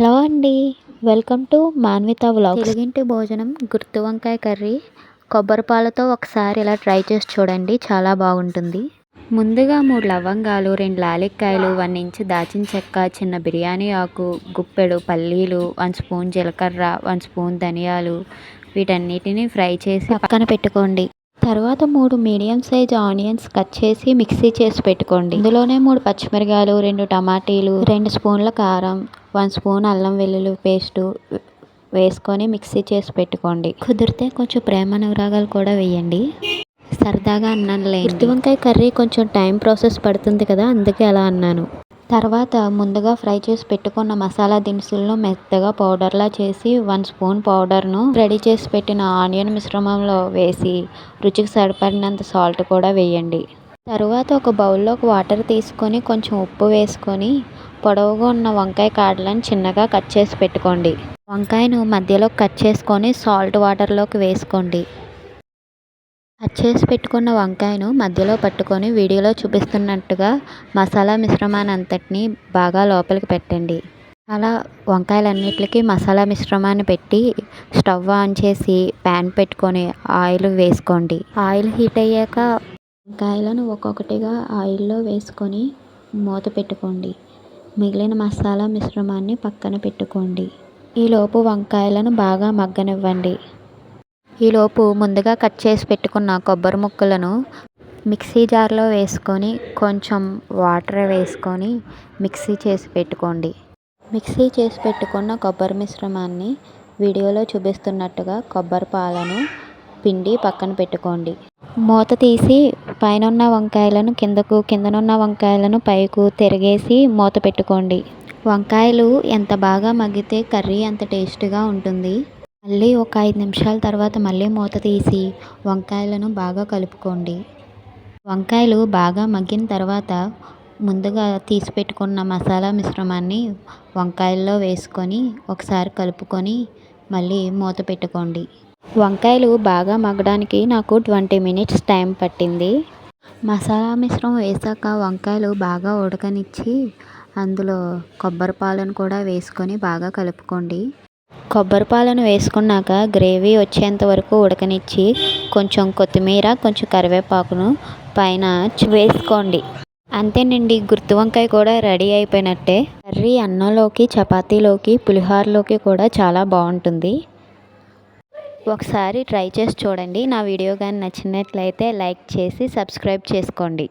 Hello అండి. Welcome to Manvitha vlogs. తెలుగింటి భోజనం గుర్తు వంకాయ కర్రీ. కొబ్బరి పాలతో ఒకసారి ఇలా ట్రై చేసి చూడండి చాలా బాగుంటుంది. ముందుగా మూడు లవంగాలు రెండు లాలిక్కాయలు వన్ ఇంచ్ దాచిన చెక్క చిన్న బిర్యానీ ఆకు గుప్పెడు పల్లీలు వన్ స్పూన్ జీలకర్ర వన్ స్పూన్ ధనియాలు వీటన్నిటిని ఫ్రై చేసి పక్కన పెట్టుకోండి. తర్వాత మూడు మీడియం సైజ్ ఆనియన్స్ కట్ చేసి మిక్సీ చేసి పెట్టుకోండి. ఇందులోనే మూడు పచ్చిమిరకాయలు రెండు టమాటీలు రెండు స్పూన్ల కారం వన్ స్పూన్ అల్లం వెల్లుల్లి పేస్టు వేసుకొని మిక్సీ చేసి పెట్టుకోండి. కుదిరితే కొంచెం ప్రేమ అనురాగాలు కూడా వేయండి. సరదాగా అన్నానులే గుత్తి వంకాయ కర్రీ కొంచెం టైం ప్రాసెస్ పడుతుంది కదా అందుకే అలా అన్నాను. తర్వాత ముందుగా ఫ్రై చేసి పెట్టుకున్న మసాలా దినుసులను మెత్తగా పౌడర్లా చేసి వన్ స్పూన్ పౌడర్ను రెడీ చేసి పెట్టిన ఆనియన్ మిశ్రమంలో వేసి రుచికి సరిపడినంత సాల్ట్ కూడా వేయండి. తరువాత ఒక బౌల్లోకి వాటర్ తీసుకొని కొంచెం ఉప్పు వేసుకొని పొడవుగా ఉన్న వంకాయ కాడలను చిన్నగా కట్ చేసి పెట్టుకోండి. వంకాయను మధ్యలో కట్ చేసుకొని సాల్ట్ వాటర్లోకి వేసుకోండి. కట్ చేసి పెట్టుకున్న వంకాయను మధ్యలో పట్టుకొని వీడియోలో చూపిస్తున్నట్టుగా మసాలా మిశ్రమాన్ని అంతటిని బాగా లోపలికి పెట్టండి. అలా వంకాయలన్నిటికీ మసాలా మిశ్రమాన్ని పెట్టి స్టవ్ ఆన్ చేసి ప్యాన్ పెట్టుకొని ఆయిల్ వేసుకోండి. ఆయిల్ హీట్ అయ్యాక వంకాయలను ఒక్కొక్కటిగా ఆయిల్లో వేసుకొని మూత పెట్టుకోండి. మిగిలిన మసాలా మిశ్రమాన్ని పక్కన పెట్టుకోండి. ఈలోపు వంకాయలను బాగా మగ్గనివ్వండి. ఈలోపు ముందుగా కట్ చేసి పెట్టుకున్న కొబ్బరి ముక్కలను మిక్సీ జార్లో వేసుకొని కొంచెం వాటర్ వేసుకొని మిక్సీ చేసి పెట్టుకోండి. మిక్సీ చేసి పెట్టుకున్న కొబ్బరి మిశ్రమాన్ని వీడియోలో చూపిస్తున్నట్టుగా కొబ్బరి పాలను పిండి పక్కన పెట్టుకోండి. మూత తీసి పైన ఉన్న వంకాయలను కిందకు కిందనున్న వంకాయలను పైకు తిరిగేసి మూత పెట్టుకోండి. వంకాయలు ఎంత బాగా మగ్గితే కర్రీ అంత టేస్ట్గా ఉంటుంది. మళ్ళీ ఒక ఐదు నిమిషాల తర్వాత మళ్ళీ మూత తీసి వంకాయలను బాగా కలుపుకోండి. వంకాయలు బాగా మగ్గిన తర్వాత ముందుగా తీసి పెట్టుకున్న మసాలా మిశ్రమాన్ని వంకాయల్లో వేసుకొని ఒకసారి కలుపుకొని మళ్ళీ మూత పెట్టుకోండి. వంకాయలు బాగా మగ్గడానికి నాకు ట్వంటీ మినిట్స్ టైం పట్టింది. మసాలా మిశ్రమం వేసాక వంకాయలు బాగా ఉడకనిచ్చి అందులో కొబ్బరి పాలను కూడా వేసుకొని బాగా కలుపుకోండి. కొబ్బరి పాలను వేసుకున్నాక గ్రేవీ వచ్చేంత వరకు ఉడకనిచ్చి కొంచెం కొత్తిమీర కొంచెం కరివేపాకును పైన వేసుకోండి. అంతేనండి గుర్తు వంకాయ కూడా రెడీ అయిపోయినట్టే. కర్రీ అన్నంలోకి చపాతీలోకి పులిహోరలోకి కూడా చాలా బాగుంటుంది. ఒకసారి ట్రై చేసి చూడండి. నా వీడియో కానీ నచ్చినట్లయితే లైక్ చేసి సబ్స్క్రైబ్ చేసుకోండి.